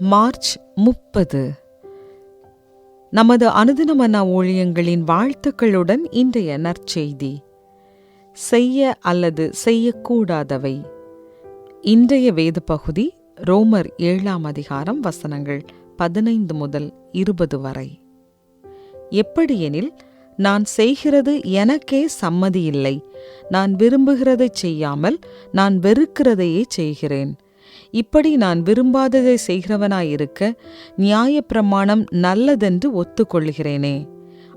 March முப்பது. நமது அனுதினமன ஊழியங்களின் வாழ்த்துக்களுடன் இன்றைய நற்செய்தி. செய்ய அல்லது செய்யக்கூடாதவை. இன்றைய வேத பகுதி ரோமர் ஏழாம் அதிகாரம் வசனங்கள் பதினைந்து முதல் இருபது வரை. எப்படியெனில் நான் செய்கிறது எனக்கே சம்மதியில்லை. நான் விரும்புகிறதைச் செய்யாமல் நான் வெறுக்கிறதையே செய்கிறேன். இப்படி நான் விரும்பாததை செய்கிறவனாயிருக்க நியாயப்பிரமாணம் நல்லதென்று ஒத்துக்கொள்கிறேனே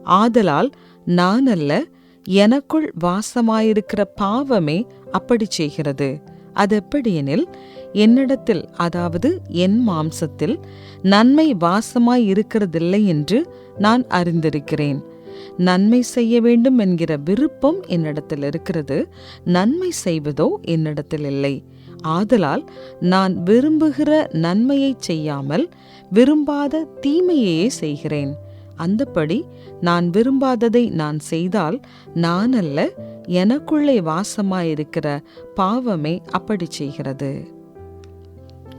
ஆதலால் நான் அல்ல எனக்குள் வாசமாயிருக்கிற பாவமே அப்படி செய்கிறது. அது எப்படியெனில் என்னிடத்தில் அதாவது என் மாம்சத்தில் நன்மை வாசமாய் இருக்கிறதில்லை என்று நான் அறிந்திருக்கிறேன். நன்மை செய்ய வேண்டும் என்கிற விருப்பம் என்னிடத்தில் இருக்கிறது நன்மை செய்வதோ என்னிடத்தில் இல்லை. ஆதலால் நான் விரும்புகிற நன்மையை செய்யாமல் விரும்பாத தீமையையே செய்கிறேன். அந்தப்படி நான் விரும்பாததை நான் செய்தால் நான் அல்ல எனக்குள்ளே வாசமாயிருக்கிற பாவமே அப்படி செய்கிறது.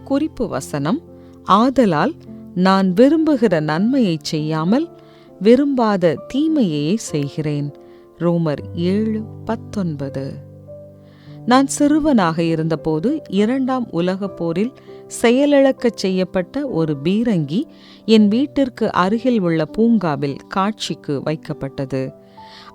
குறிப்பு வசனம் ஆதலால் நான் விரும்புகிற நன்மையைச் செய்யாமல் விரும்பாத தீமையையே செய்கிறேன். ரோமர் ஏழு பத்தொன்பது. நான் சிறுவனாக இருந்தபோது இரண்டாம் உலகப் போரில் செயலிழக்கச் செய்யப்பட்ட ஒரு பீரங்கி என் வீட்டிற்கு அருகில் உள்ள பூங்காவில் காட்சிக்கு வைக்கப்பட்டது.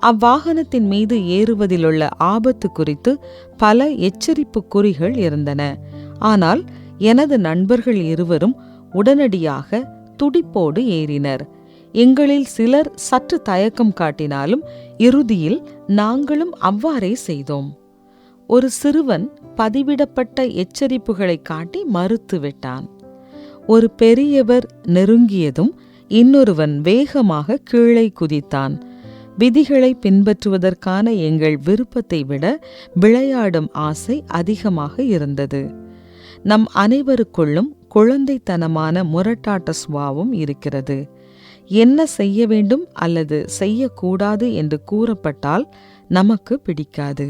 அவ்வாகனத்தின் மீது ஏறுவதிலுள்ள ஆபத்து குறித்து பல எச்சரிப்பு குறிகள் இருந்தன. ஆனால் எனது நண்பர்கள் இருவரும் உடனடியாக துடிப்போடு ஏறினர். எங்களில் சிலர் சற்று தயக்கம் காட்டினாலும் இறுதியில் நாங்களும் அவ்வாறே செய்தோம். ஒரு சிறுவன் பதிவிடப்பட்ட எச்சரிப்புகளை காட்டி மறுத்துவிட்டான். ஒரு பெரியவர் நெருங்கியதும் இன்னொருவன் வேகமாக கீழே குதித்தான். விதிகளை பின்பற்றுவதற்கான எங்கள் விருப்பத்தை விட விளையாடும் ஆசை அதிகமாக இருந்தது. நம் அனைவருக்குள்ளும் குழந்தைத்தனமான முரட்டாட்ட சுபாவம் இருக்கிறது. என்ன செய்ய வேண்டும் அல்லது செய்யக்கூடாது என்று கூறப்பட்டால் நமக்கு பிடிக்காது.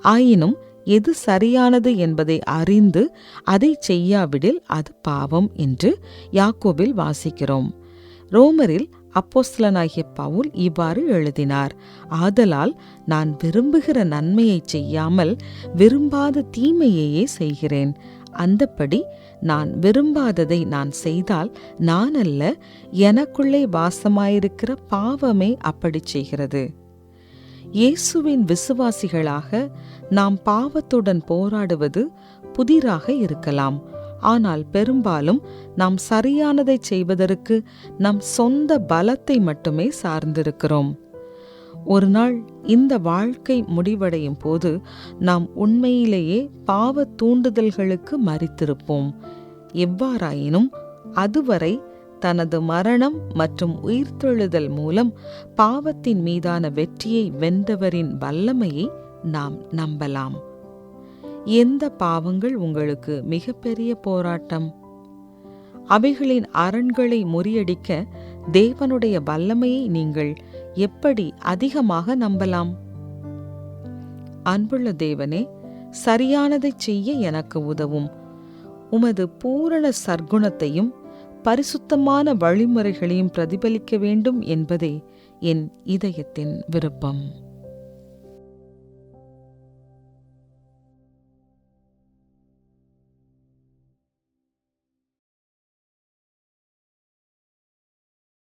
ஆயினும் எது சரியானது என்பதை அறிந்து அதை செய்யாவிடில் அது பாவம் என்று யாக்கோபில் வாசிக்கிறோம். ரோமரில் அப்போஸ்தலனாகிய பவுல் இவ்வாறு எழுதினார் ஆதலால் நான் விரும்புகிற நன்மையைச் செய்யாமல் விரும்பாத தீமையையே செய்கிறேன். அந்தப்படி நான் விரும்பாததை நான் செய்தால் நான் அல்ல எனக்குள்ளே வாசமாயிருக்கிற பாவமே அப்படி செய்கிறது. இயேசுவின் விசுவாசிகளாக நாம் பாவத்துடன் போராடுவது புதிராக இருக்கலாம். ஆனால் பெரும்பாலும் நாம் சரியானதை செய்வதற்கு நம் சொந்த பலத்தை மட்டுமே சார்ந்திருக்கிறோம். ஒரு நாள் இந்த வாழ்க்கை முடிவடையும் போது நாம் உண்மையிலேயே பாவ தூண்டுதல்களுக்கு மறித்திருப்போம். எவ்வாறாயினும் அதுவரை தனது மரணம் மற்றும் உயிர்த்தெழுதல் மூலம் பாவத்தின் மீதான வெற்றியை வென்றவரின் வல்லமையை நாம் நம்பலாம். எந்த பாவங்கள் உங்களுக்கு மிகப்பெரிய போராட்டம்? அவைகளின் அரண்களை முறியடிக்க தேவனுடைய வல்லமையை நீங்கள் எப்படி அதிகமாக நம்பலாம்? அன்புள்ள தேவனே சரியானதைச் செய்ய எனக்கு உதவும். உமது பூரண சர்க்குணத்தையும் பரிசுத்தமான வழிமுறைகளையும் பிரதிபலிக்க வேண்டும் என்பதே என் இதயத்தின் விருப்பம்.